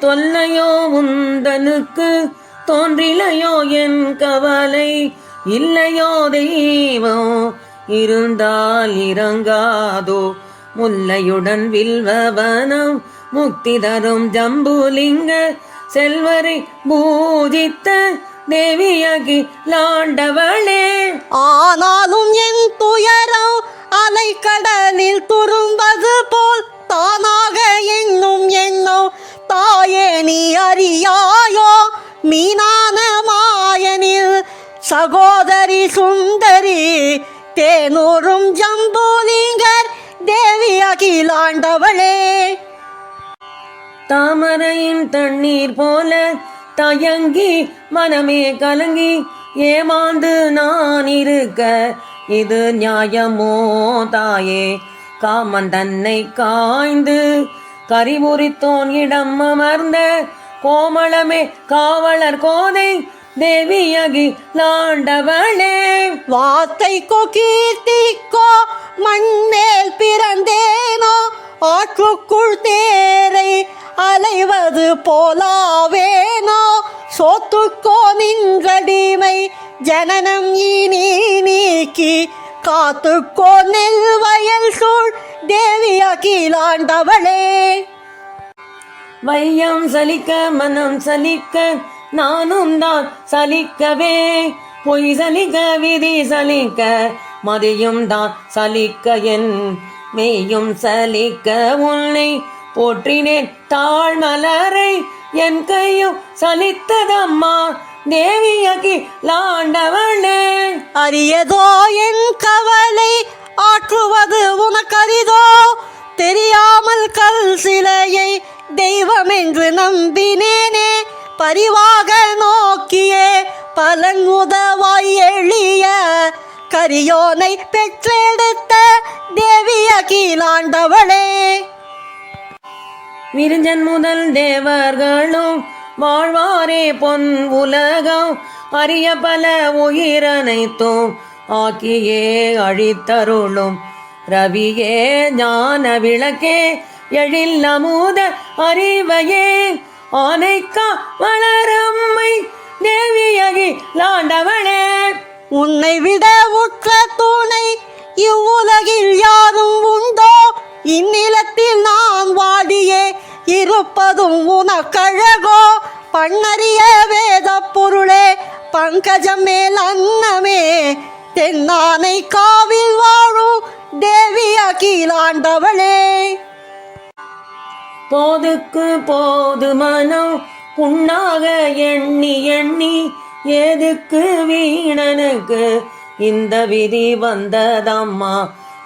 தொல்லையோ உந்தனுக்கு தோன்றிலையோ என் கவலை? இல்லையோ தெய்வம் இருந்தால் இறங்காதோ? முல்லையுடன் வில்வவனம் முக்தி தரும் ஜம்புலிங்க செல்வரை பூஜித்த தேவியாகி லாண்டவளே. ஆனாலும் என் துயரம் அலை கடலில் துரும்பது போ நீ அறியாயோ? மீனான மாயனில் சகோதரி சுந்தரி தேனூரும் ஜம்பூலிங்கர் தேவி அகிலாண்டவளே. தாமரையின் தண்ணீர் போல தயங்கி மனமே கலங்கி ஏமாந்து நான் இருக்க இது நியாயமோ தாயே? காமன் தன்னை காய்ந்து கரிபுரித்தோன் இடம் அமர்ந்த கோமளமே காவலர் கோதை தேவியகி லாண்டவளே. வார்த்தைக்கோ கீர்த்திக்கோ மண்ணேல் பிறந்தேனோ ஆற்றுக்குள் தேரை அலைவது போலாவேனோ சோத்துக்கோ நின்றடிமை ஜனனம் இனி நீக்கி காத்து கோனில் வயல் சூழ் தேவி அகிலாண்டவளே. வையம் சலிக்க மனம் சலிக்க நானும் தான் சலிக்கவே. பொய் சலிக்க விதி சலிக்க மதியும் தான் சலிக்க என் மெய்யும் சலிக்க உன்னை போற்றினேன். தாழ் மலரை என் கையும் சலித்ததம்மா. தேவியகி லாண்டவளே. அரியதோ என் கவலை ஆற்றுவது உனக்கரிதோ? தெரியாமல் கல் சிலையை தெய்வம் என்று நம்பினேனே. பரிவாக நோக்கியே பலன் உதவாய் எளிய கரியோனை பெற்றெடுத்த தேவிய கீழாண்டவளே விரிஞ்சன் முதல் தேவர்களும் வாழ்வாரே பொன் உலகம். அரிய பல உயிரனைத்தும் ஆக்கியே அழித்தருளும். ரவியே ஞான விளக்கே எழில் அமுத அறிவையே. ஆனைக்கா வளரம்மை தேவியகி லாண்டவளே. உன்னை விட உற்ற தூண இருப்பதும் உனக்கழகோ. பண்ணறிய வேத பொருளே பங்கஜம் மேல் அன்னமே. தென்னானை காவில் வாழும் தேவி அகிலாண்டவளே. போதுக்கு போது மனம் புண்ணாக எண்ணி எண்ணி எதுக்கு வீணனுக்கு இந்த விதி வந்ததம்மா.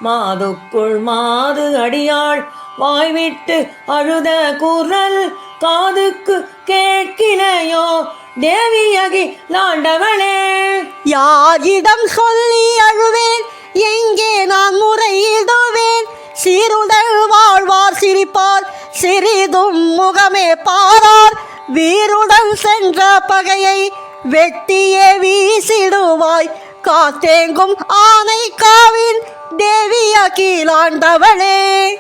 மாதுக்குள் மாது அடியாள் வாய்விட்டு அழுத குரல் காதுக்கு கேட்கிலையோ தேவியகி லாண்டவளே. யாரிடம் சொல்லி அழுவேன்? எங்கே நான் முறையிடுவேன்? சீருடல் வாழ்வார் சிரிப்பார் சிறிதும் முகமே பாரார். வீருடன் சென்ற பகையை வெட்டியே வீசிடுவாய். காத்தேங்கும் ஆனை காவின் தேவி அகிலாண்டவளே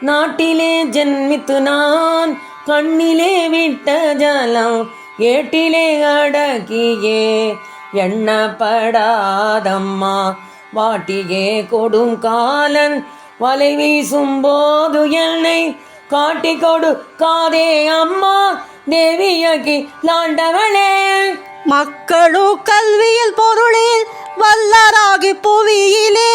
நாட்டிலே ஜென்மித்து நான் கண்ணிலே விட்ட ஜலம் ஏட்டிலே அடக்கியே. எண்ணப்படாதம்மா வாட்டியே கொடும் காலன் வலை வீசும் போது என்னை காட்டி கொடு காதே அம்மா. தேவியாகி லாண்டவளே மக்களு கல்வியில் பொருளில் வல்லராகி புவியிலே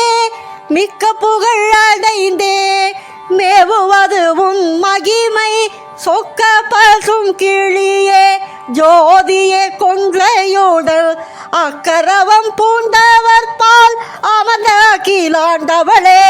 மிக்க புகழ் அடைந்தே. மேவுவது உன் மகிமை சொக்க பசும் கிளியே. ஜோதியே கொன்றையுடல் அக்கரவம் பூண்டவர் பால் அமர்ந்த கீழாண்டவளே.